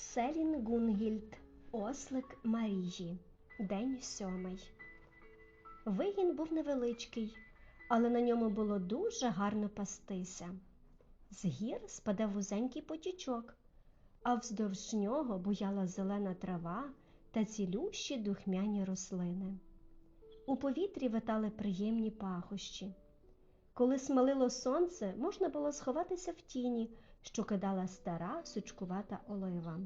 Селін Гунгільд, Ослик Марії, День сьомий. Вигін був невеличкий, але на ньому було дуже гарно пастися. З гір спадав вузенький потічок, а вздовж нього буяла зелена трава та цілющі духмяні рослини. У повітрі витали приємні пахощі. Коли смалило сонце, можна було сховатися в тіні, що кидала стара сучкувата олива.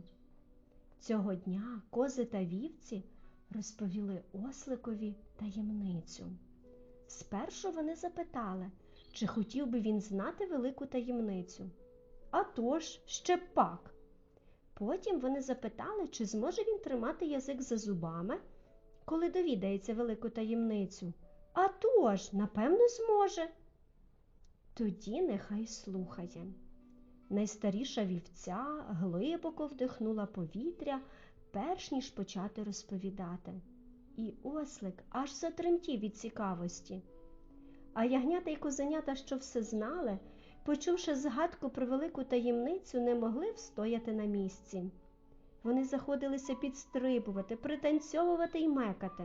Цього дня кози та вівці розповіли осликові таємницю. Спершу вони запитали, чи хотів би він знати велику таємницю. «А тож, ще пак. Потім вони запитали, чи зможе він тримати язик за зубами, коли довідається велику таємницю. «А тож, напевно, зможе. Тоді нехай слухає. Найстаріша вівця глибоко вдихнула повітря, перш ніж почати розповідати. І ослик аж затремтів від цікавості. А ягнята й козенята, що все знали, почувши згадку про велику таємницю, не могли встояти на місці. Вони заходилися підстрибувати, пританцьовувати й мекати.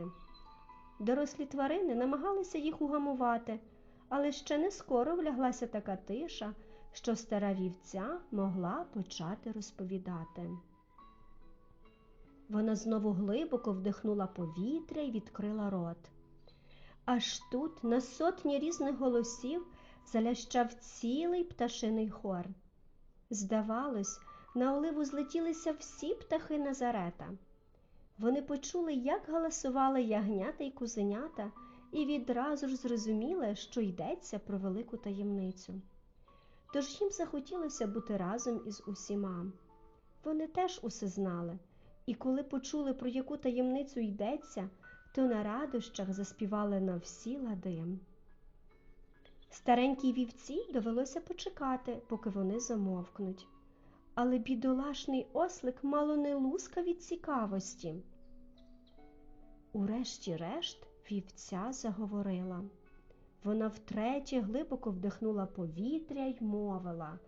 Дорослі тварини намагалися їх угамувати, але ще не скоро вляглася така тиша, що стара вівця могла почати розповідати. Вона знову глибоко вдихнула повітря і відкрила рот. Аж тут на сотні різних голосів залящав цілий пташиний хор. Здавалось, на оливу злетілися всі птахи Назарета. Вони почули, як галасували ягнята й кузенята, і відразу ж зрозуміли, що йдеться про велику таємницю. Тож їм захотілося бути разом із усіма. Вони теж усе знали, і коли почули, про яку таємницю йдеться, то на радощах заспівали на всі лади. Старенькій вівці довелося почекати, поки вони замовкнуть. Але бідолашний ослик мало не луска від цікавості. Урешті-решт вівця заговорила. Вона втретє глибоко вдихнула повітря й мовила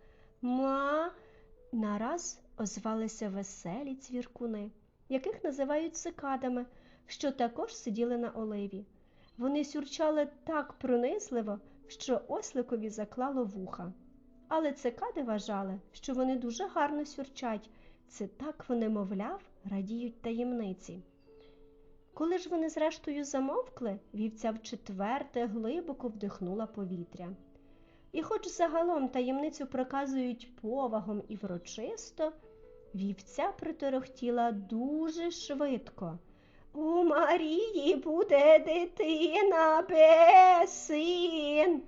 Ма. Нараз озвалися веселі цвіркуни, яких називають цикадами, що також сиділи на оливі. Вони сюрчали так пронизливо, що осликові заклало вуха. Але цикади вважали, що вони дуже гарно сюрчать. Це так вони, мовляв, радіють таємниці. Коли ж вони зрештою замовкли, вівця вчетверте глибоко вдихнула повітря. І хоч загалом таємницю проказують повагом і врочисто, вівця приторохтіла дуже швидко. У Марії буде дитина син.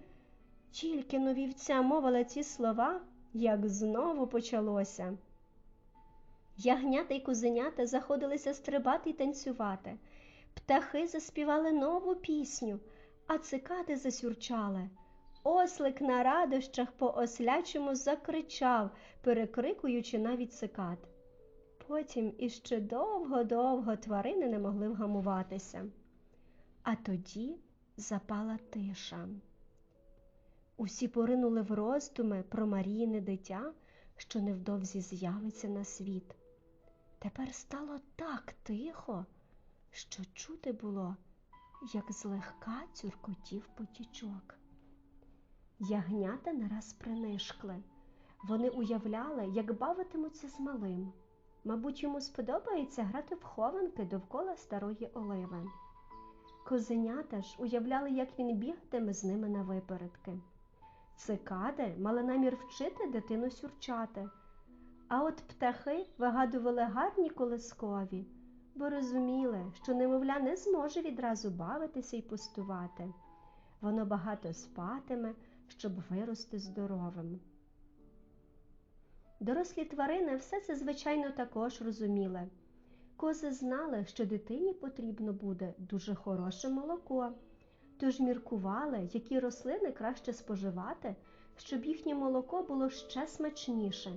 Тільки но вівця мовила ці слова, як знову почалося. Ягнята й кузенята заходилися стрибати й танцювати. Птахи заспівали нову пісню, а цикади засюрчали. Ослик на радощах по ослячому закричав, перекрикуючи навіть цикад. Потім іще довго-довго тварини не могли вгамуватися. А тоді запала тиша. Усі поринули в роздуми про Маріїне дитя, що невдовзі з'явиться на світ. Тепер стало так тихо, що чути було, як злегка цюркотів потічок. Ягнята нараз принишкли. Вони уявляли, як бавитимуться з малим. Мабуть, йому сподобається грати в хованки довкола старої оливи. Козенята ж уявляли, як він бігатиме з ними на випередки. Цикади мали намір вчити дитину сюрчати, а от птахи вигадували гарні колискові, бо розуміли, що немовля не зможе відразу бавитися і пустувати. Воно багато спатиме, щоб вирости здоровим. Дорослі тварини все це, звичайно, також розуміли. Кози знали, що дитині потрібно буде дуже хороше молоко, тож міркували, які рослини краще споживати, щоб їхнє молоко було ще смачніше.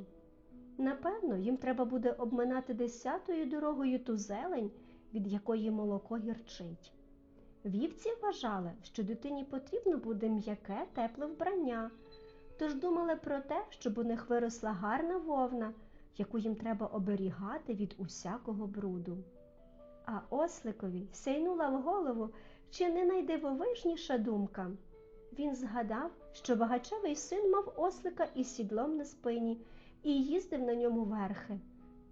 Напевно, їм треба буде обминати десятою дорогою ту зелень, від якої молоко гірчить. Вівці вважали, що дитині потрібно буде м'яке тепле вбрання, тож думали про те, щоб у них виросла гарна вовна, яку їм треба оберігати від усякого бруду. А осликові сяйнула в голову чи не найдивовижніша думка. Він згадав, що багачевий син мав ослика із сідлом на спині і їздив на ньому верхи.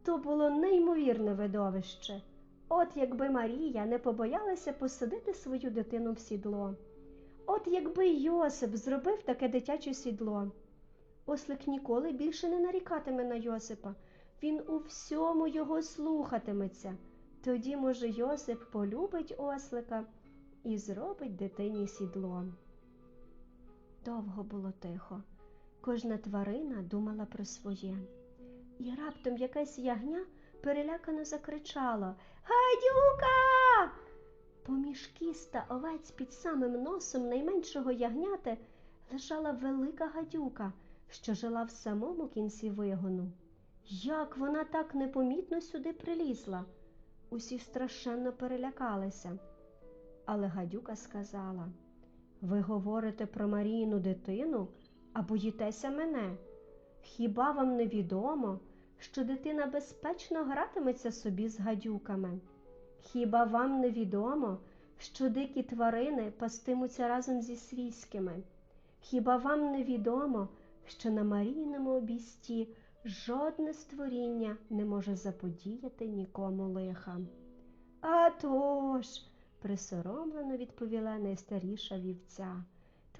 То було неймовірне видовище. От якби Марія не побоялася посадити свою дитину в сідло. От якби Йосип зробив таке дитяче сідло. Ослик ніколи більше не нарікатиме на Йосипа. Він у всьому його слухатиметься. Тоді, може, Йосип полюбить ослика і зробить дитині сідло. Довго було тихо. Кожна тварина думала про своє. І раптом якась ягня перелякано закричала Гадюка! Поміж кіз та овець під самим носом найменшого ягняти лежала велика гадюка, що жила в самому кінці вигону. Як вона так непомітно сюди прилізла? Усі страшенно перелякалися. Але гадюка сказала Ви говорите про Марійну дитину, а боїтеся мене? Хіба вам не відомо, що дитина безпечно гратиметься собі з гадюками? Хіба вам не відомо, що дикі тварини пастимуться разом зі свійськими? Хіба вам не відомо, що на Марійному обісті жодне створіння не може заподіяти нікому лиха? «А тож», – присоромлено відповіла найстаріша вівця,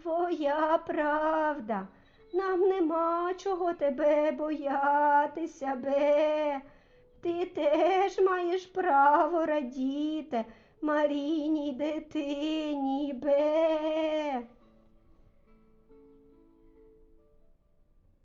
твоя правда. Нам нема чого тебе боятися, бе. Ти теж маєш право радіти Маріній дитині, бе.